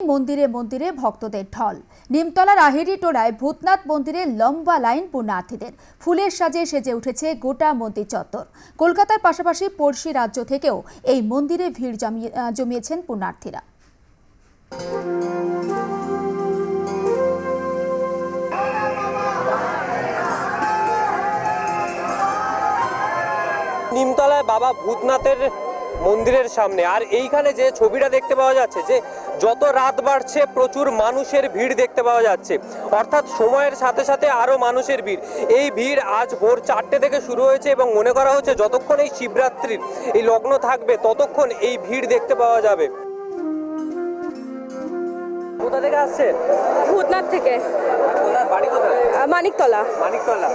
মন্দিরে মন্দিরে ভক্তদের ঢল। নিমতলার আহেরি টোলায় ভূতনাথ মন্দিরে লম্বা লাইন পুণ্যার্থীদের। ফুলের সাজে সেজে উঠেছে গোটা মন্দির চত্বর। কলকাতার পাশাপাশি পড়শি রাজ্য থেকেও এই মন্দিরে ভিড় জমিয়েছেন পুণ্যার্থীরা। নিমতলায় বাবা ভূতনাথের মন্দিরের সামনে। আর এইখানে যে ছবিটা দেখতে পাওয়া যাচ্ছে যে যত রাত বাড়ছে প্রচুর মানুষের ভিড় দেখতে পাওয়া যাচ্ছে। অর্থাৎ সময়ের সাথে সাথে আরও মানুষের ভিড়। এই ভিড় আজ ভোর চারটে থেকে শুরু হয়েছে এবং মনে করা হচ্ছে যতক্ষণ এই শিবরাত্রির এই লগ্ন থাকবে ততক্ষণ এই ভিড় দেখতে পাওয়া যাবে। কোথা থেকে আসছেন? ভূতনাথ থেকে। বাড়ি কোথায়? মানিকতলা। মানিকতলা।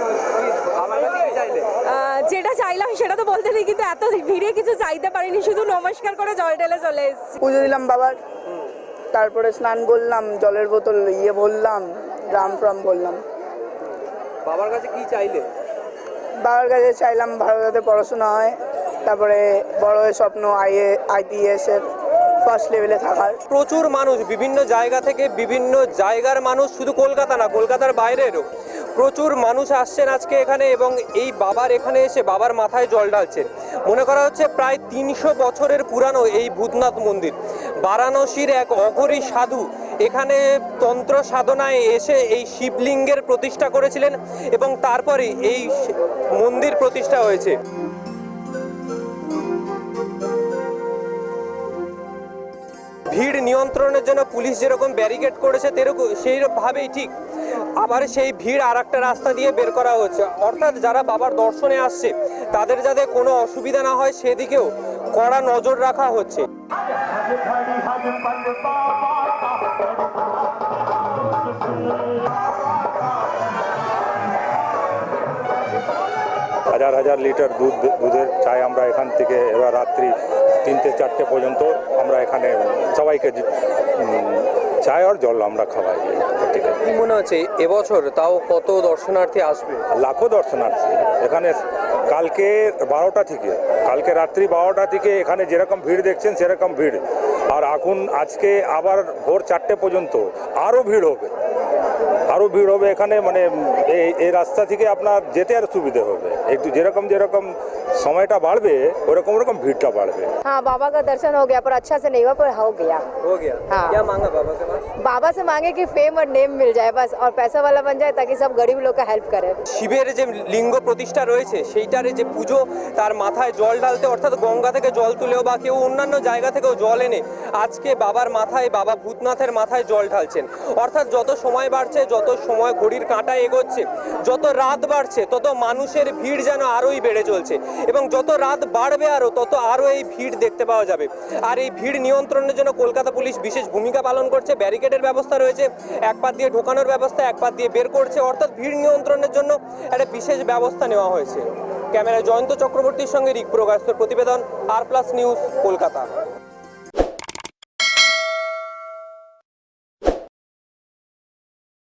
যেটা চাইলাম সেটা তো বলতে নেই কিন্তু এত ভিড়ে কিছু চাইতে পারিনি। শুধু নমস্কার করে জল ঢেলে চলে এসেছি। পুজো দিলাম বাবার। তারপরে স্নান করলাম জলের বোতল ইয়ে বললাম রাম ফ্রাম বললাম বাবার কাছে কি চাইলে? বাবার কাছে চাইলাম ভালো যাতে পড়াশোনা হয় তারপরে বড় হয়ে স্বপ্ন আইএ আইপিএস এর ফার্স্ট লেভেলে থাকার। প্রচুর মানুষ বিভিন্ন জায়গা থেকে বিভিন্ন জায়গার মানুষ শুধু কলকাতা না কলকাতার বাইরেরও প্রচুর মানুষ আসছেন আজকে এখানে এবং এই বাবার এখানে এসে বাবার মাথায় জল ঢালছেন। মনে করা হচ্ছে প্রায় তিনশো বছরের পুরানো এই ভূতনাথ মন্দির। বারাণসীর এক অঘরী সাধু এখানে তন্ত্র সাধনায় এসে এই শিবলিঙ্গের প্রতিষ্ঠা করেছিলেন এবং তারপরে এই মন্দির প্রতিষ্ঠা হয়েছে। ভিড় নিয়ন্ত্রণের জন্য পুলিশ যেরকম ব্যারিকেড করেছে, তেরকম সেইভাবেই ঠিক। আবার সেই ভিড় আর একটা রাস্তা দিয়ে বের করা হচ্ছে অর্থাৎ যারা বাবার দর্শনে আসছে, তাদের যাতে কোনো অসুবিধা না হয়, সেদিকেও কড়া নজর রাখা হচ্ছে। হাজার হাজার লিটার দুধ, দুধের চাই আমরা এখান থেকে, এবার রাত্রি তিনটে, চারটে পর্যন্ত আমরা এখানে সবাইকে চাই আর জল আমরা খাওয়াই কি মনে হচ্ছে এবছর তাও কত দর্শনার্থী আসবে? লাখো দর্শনার্থী। এখানে কালকে বারোটা থেকে কালকে রাত্রি বারোটা থেকে এখানে যেরকম ভিড় দেখছেন সেরকম ভিড়। আর এখন আজকে আবার ভোর চারটে পর্যন্ত আরও ভিড় হবে। আরও ভিড় হবে এখানে মানে এই এই রাস্তা থেকে আপনার যেতে আর সুবিধে হবে। একটু যেরকম যেরকম সময়টা বাড়বে ওরকম ওরকম ভিড়টা বাড়বে हाँ बाबा का दर्शन हो गया पर अच्छा से नहीं हुआ पर हो गया हो गया हाँ। क्या मांगा बाबा के पास बाबा से मांगे कि फेम और नेम मिल जाए बस और पैसा वाला बन जाए ताकि सब गरीब लोग का हेल्प करे শিবের যে লিঙ্গ প্রতিষ্ঠা রয়েছে সেইটারে যে পুজো তার মাথায় জল ঢালতে অর্থাৎ গঙ্গা থেকে জল তুলেও বা কেউ অন্যান্য জায়গা থেকেও জল এনে আজকে বাবার মাথায় বাবা ভূতনাথের মাথায় জল ঢালছেন অর্থাৎ যত সময় বাড়ছে যত সময় ঘড়ির কাঁটা এগোচ্ছে যত রাত বাড়ছে তত মানুষের ভিড় যেন আরোই বেড়ে চলছে এবং যত রাত বাড়বে আরও তত আরও এই ভিড় দেখতে পাওয়া যাবে। আর এই ভিড় নিয়ন্ত্রণের জন্য কলকাতা পুলিশ বিশেষ ভূমিকা পালন করছে। ব্যারিকেডের ব্যবস্থা রয়েছে, এক পাত দিয়ে ঢোকানোর ব্যবস্থা, এক পাত দিয়ে বের করছে। অর্থাৎ ভিড় নিয়ন্ত্রণের জন্য একটা বিশেষ ব্যবস্থা নেওয়া হয়েছে। ক্যামেরা জয়ন্ত চক্রবর্তীর সঙ্গে রিক প্রকাশের প্রতিবেদন আর প্লাস নিউজ কলকাতা।